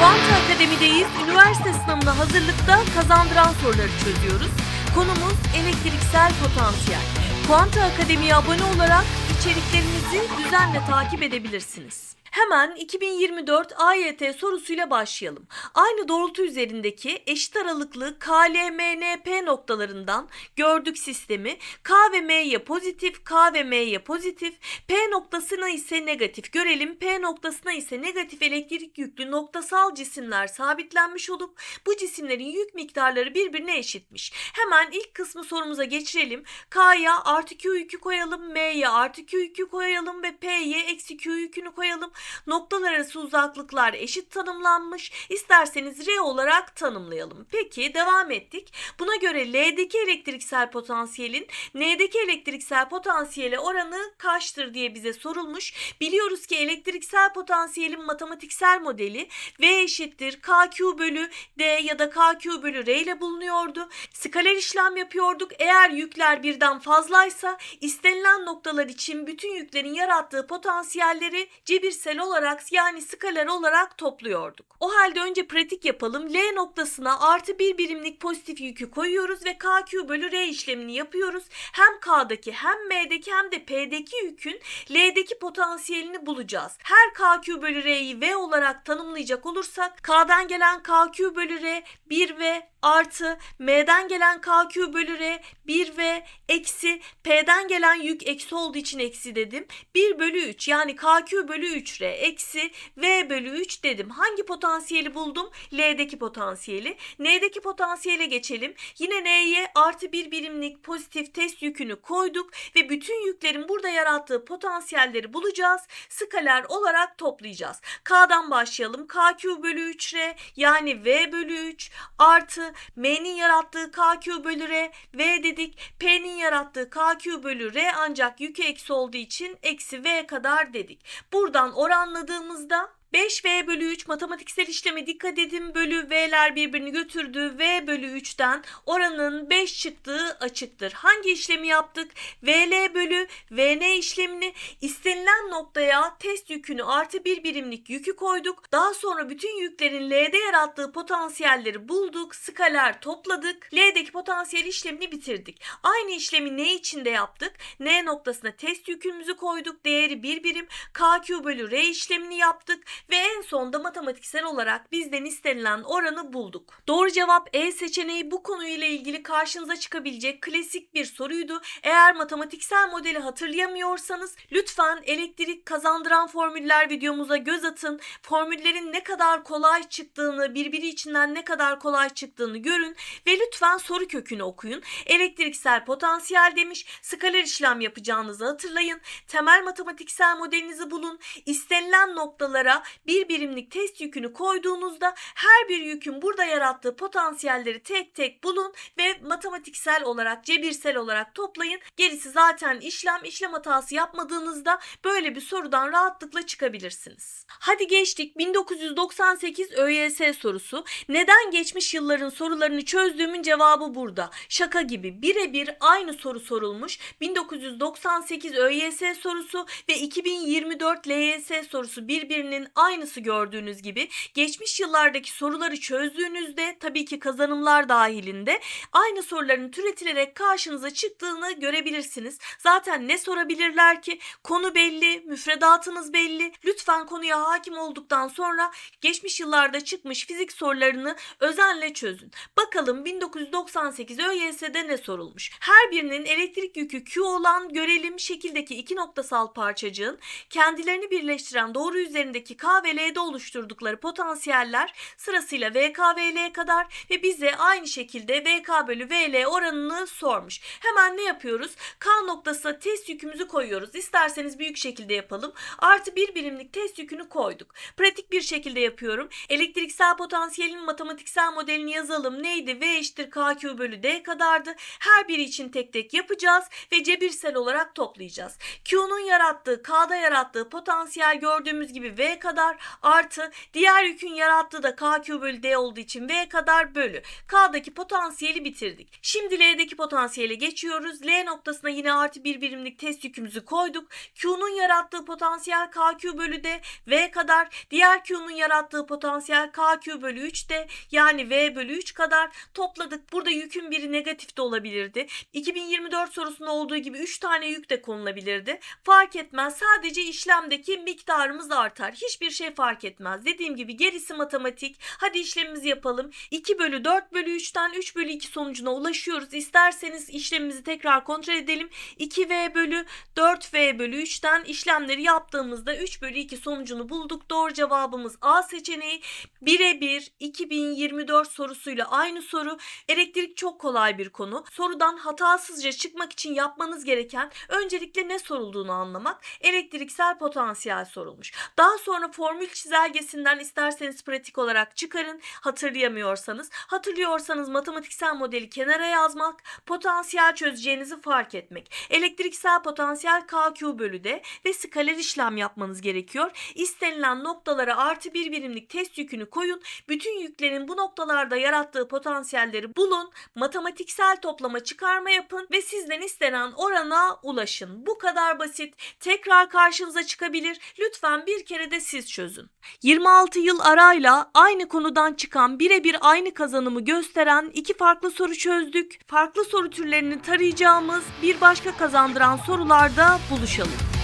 Kuanta Akademi'deyiz. Üniversite sınavına hazırlıkta kazandıran soruları çözüyoruz. Konumuz elektriksel potansiyel. Kuanta Akademi'ye abone olarak içeriklerimizi düzenle takip edebilirsiniz. Hemen 2024 AYT sorusuyla başlayalım. Aynı doğrultu üzerindeki eşit aralıklı KLMNP noktalarından gördük sistemi. K ve M'ye pozitif, K ve M'ye pozitif, P noktasına ise negatif. Görelim P noktasına ise negatif elektrik yüklü noktasal cisimler sabitlenmiş olup bu cisimlerin yük miktarları birbirine eşitmiş. Hemen ilk kısmı sorumuza geçirelim. K'ya artı Q yükü koyalım, M'ye artı Q yükü koyalım ve P'ye eksi Q yükünü koyalım. Noktalar arası uzaklıklar eşit tanımlanmış. İsterseniz R olarak tanımlayalım. Peki devam ettik. Buna göre L'deki elektriksel potansiyelin N'deki elektriksel potansiyele oranı kaçtır diye bize sorulmuş. Biliyoruz ki elektriksel potansiyelin matematiksel modeli V eşittir KQ bölü D ya da KQ bölü R ile bulunuyordu. Skaler işlem yapıyorduk. Eğer yükler birden fazlaysa istenilen noktalar için bütün yüklerin yarattığı potansiyelleri cebirsel olarak yani skaler olarak topluyorduk. O halde önce pratik yapalım. L noktasına artı bir birimlik pozitif yükü koyuyoruz ve KQ bölü R işlemini yapıyoruz. Hem K'daki hem M'deki hem de P'deki yükün L'deki potansiyelini bulacağız. Her KQ bölü R'yi V olarak tanımlayacak olursak K'dan gelen KQ bölü R 1V artı M'den gelen KQ bölü R 1V eksi P'den gelen yük eksi olduğu için eksi dedim. 1 bölü 3 yani KQ bölü 3R eksi V bölü 3 dedim. Hangi potansiyeli buldum? L'deki potansiyeli. N'deki potansiyele geçelim. Yine N'ye artı bir birimlik pozitif test yükünü koyduk ve bütün yüklerin burada yarattığı potansiyelleri bulacağız. Skaler olarak toplayacağız. K'dan başlayalım. KQ bölü 3R yani V bölü 3 artı M'nin yarattığı KQ bölü R V dedik. P'nin yarattığı KQ bölü R ancak yükü eksi olduğu için eksi V kadar dedik. Buradan oranladığımızda 5V bölü 3 matematiksel işleme dikkat edin bölü V'ler birbirini götürdü. V bölü 3'ten oranın 5 çıktığı açıktır. Hangi işlemi yaptık? VL bölü VN işlemini istenilen noktaya test yükünü artı bir birimlik yükü koyduk. Daha sonra bütün yüklerin L'de yarattığı potansiyelleri bulduk. Skaler topladık. L'deki potansiyel işlemini bitirdik. Aynı işlemi N içinde yaptık. N noktasına test yükümüzü koyduk. Değeri bir birim. KQ bölü R işlemini yaptık ve en sonda matematiksel olarak bizden istenilen oranı bulduk. Doğru cevap E seçeneği bu konuyla ilgili karşınıza çıkabilecek klasik bir soruydu. Eğer matematiksel modeli hatırlayamıyorsanız lütfen elektrik kazandıran formüller videomuza göz atın. Formüllerin ne kadar kolay çıktığını, birbiri içinden ne kadar kolay çıktığını görün ve lütfen soru kökünü okuyun. Elektriksel potansiyel demiş, skaler işlem yapacağınızı hatırlayın. Temel matematiksel modelinizi bulun. İstenilen noktalara bir birimlik test yükünü koyduğunuzda her bir yükün burada yarattığı potansiyelleri tek tek bulun ve matematiksel olarak, cebirsel olarak toplayın. Gerisi zaten işlem, işlem hatası yapmadığınızda böyle bir sorudan rahatlıkla çıkabilirsiniz. Hadi geçtik 1998 ÖYS sorusu. Neden geçmiş yılların sorularını çözdüğümün cevabı burada. Şaka gibi birebir aynı soru sorulmuş. 1998 ÖYS sorusu ve 2024 LYS sorusu birbirinin aynısı gördüğünüz gibi. Geçmiş yıllardaki soruları çözdüğünüzde tabii ki kazanımlar dahilinde aynı soruların türetilerek karşınıza çıktığını görebilirsiniz. Zaten ne sorabilirler ki? Konu belli, müfredatınız belli. Lütfen konuya hakim olduktan sonra geçmiş yıllarda çıkmış fizik sorularını özenle çözün. Bakalım 1998 ÖYS'de ne sorulmuş? Her birinin elektrik yükü Q olan görelim şekildeki iki noktasal parçacığın kendilerini birleştiren doğru üzerindeki K ve L'de oluşturdukları potansiyeller sırasıyla VK ve L kadar ve bize aynı şekilde VK bölü VL oranını sormuş. Hemen ne yapıyoruz? K noktasına test yükümüzü koyuyoruz. İsterseniz büyük şekilde yapalım. Artı bir birimlik test yükünü koyduk. Pratik bir şekilde yapıyorum. Elektriksel potansiyelin matematiksel modelini yazalım. Neydi? V eşittir KQ bölü D kadardı. Her biri için tek tek yapacağız ve cebirsel olarak toplayacağız. Q'nun yarattığı, K'da yarattığı potansiyel gördüğümüz gibi V kadar kadar artı diğer yükün yarattığı da KQ bölü D olduğu için V kadar bölü. K'daki potansiyeli bitirdik. Şimdi L'deki potansiyele geçiyoruz. L noktasına yine artı bir birimlik test yükümüzü koyduk. Q'nun yarattığı potansiyel KQ bölü D V kadar. Diğer Q'nun yarattığı potansiyel KQ bölü 3 de yani V bölü 3 kadar topladık. Burada yükün biri negatif de olabilirdi. 2024 sorusunda olduğu gibi 3 tane yük de konulabilirdi. Fark etmez. Sadece işlemdeki miktarımız artar. Hiçbir şey fark etmez. Dediğim gibi gerisi matematik. Hadi işlemimizi yapalım. 2 bölü 4 bölü 3'ten 3 bölü 2 sonucuna ulaşıyoruz. İsterseniz işlemimizi tekrar kontrol edelim. 2V bölü 4V bölü 3'ten işlemleri yaptığımızda 3 bölü 2 sonucunu bulduk. Doğru cevabımız A seçeneği. Birebir 2024 sorusuyla aynı soru. Elektrik çok kolay bir konu. Sorudan hatasızca çıkmak için yapmanız gereken öncelikle ne sorulduğunu anlamak. Elektriksel potansiyel sorulmuş. Daha sonra formül çizelgesinden isterseniz pratik olarak çıkarın. Hatırlayamıyorsanız. Hatırlıyorsanız matematiksel modeli kenara yazmak. Potansiyel çözeceğinizi fark etmek. Elektriksel potansiyel KQ bölü D ve skaler işlem yapmanız gerekiyor. İstenilen noktalara artı bir birimlik test yükünü koyun. Bütün yüklerin bu noktalarda yarattığı potansiyelleri bulun. Matematiksel toplama çıkarma yapın ve sizden istenen orana ulaşın. Bu kadar basit. Tekrar karşınıza çıkabilir. Lütfen bir kere de siz çözün. 26 yıl arayla aynı konudan çıkan birebir aynı kazanımı gösteren iki farklı soru çözdük. Farklı soru türlerini tarayacağımız bir başka kazandıran sorularda buluşalım.